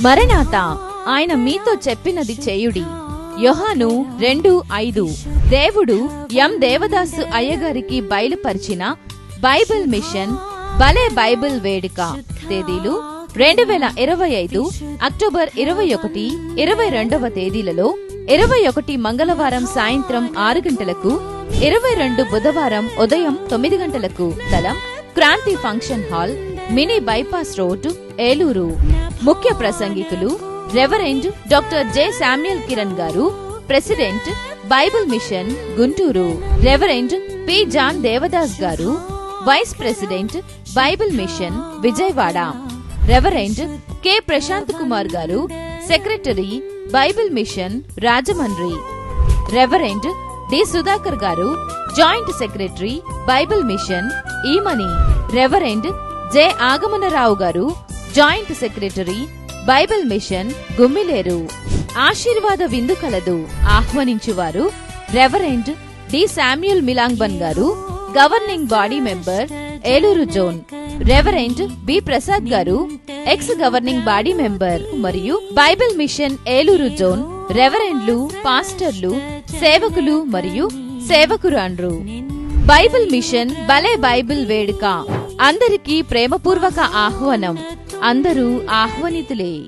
మరణాత ఆయన మీతో చెప్పినది చేయుడి. యోహాను రెండు ఐదు. దేవుడు ఎం దేవదాసు అయ్యగారికి బయలుపరిచిన బైబిల్ మిషన్ భలే బైబిల్ వేడుక. తేదీలు రెండు వేల ఇరవై ఐదు అక్టోబర్ ఇరవై ఒకటి ఇరవై రెండవ తేదీలలో ఇరవై ఒకటి మంగళవారం సాయంత్రం ఆరు గంటలకు ఇరవై రెండు బుధవారం ఉదయం తొమ్మిది గంటలకు స్థలం Kranti function hall mini bypass road Eluru. ముఖ్య ప్రసంగికులు reverend doctor J Samuel Kiran garu president Bible mission Guntur. Reverend P John Devadas garu vice president Bible mission Vijayawada. Reverend K Prashanth Kumar garu secretary Bible mission Rajahmundry. Reverend D Sudhakar garu joint secretary Bible mission Eemani reverend J Agamanarao garu joint secretary Bible mission Gummileru. ఆశీర్వాద విందు కలదు. ఆహ్వానించువారు reverend D Samuel Milangban garu governing body member Eluru zone. Reverend B Prasad garu ex governing body member మరియు Bible mission Eluru zone రెవరెండ్లు పాస్టర్లు సేవకులు మరియు సేవకురాండ్రు. Bible mission భలే బైబిల్ వేడుక. అందరికీ ప్రేమపూర్వక ఆహ్వానం. అందరూ ఆహ్వానితులే.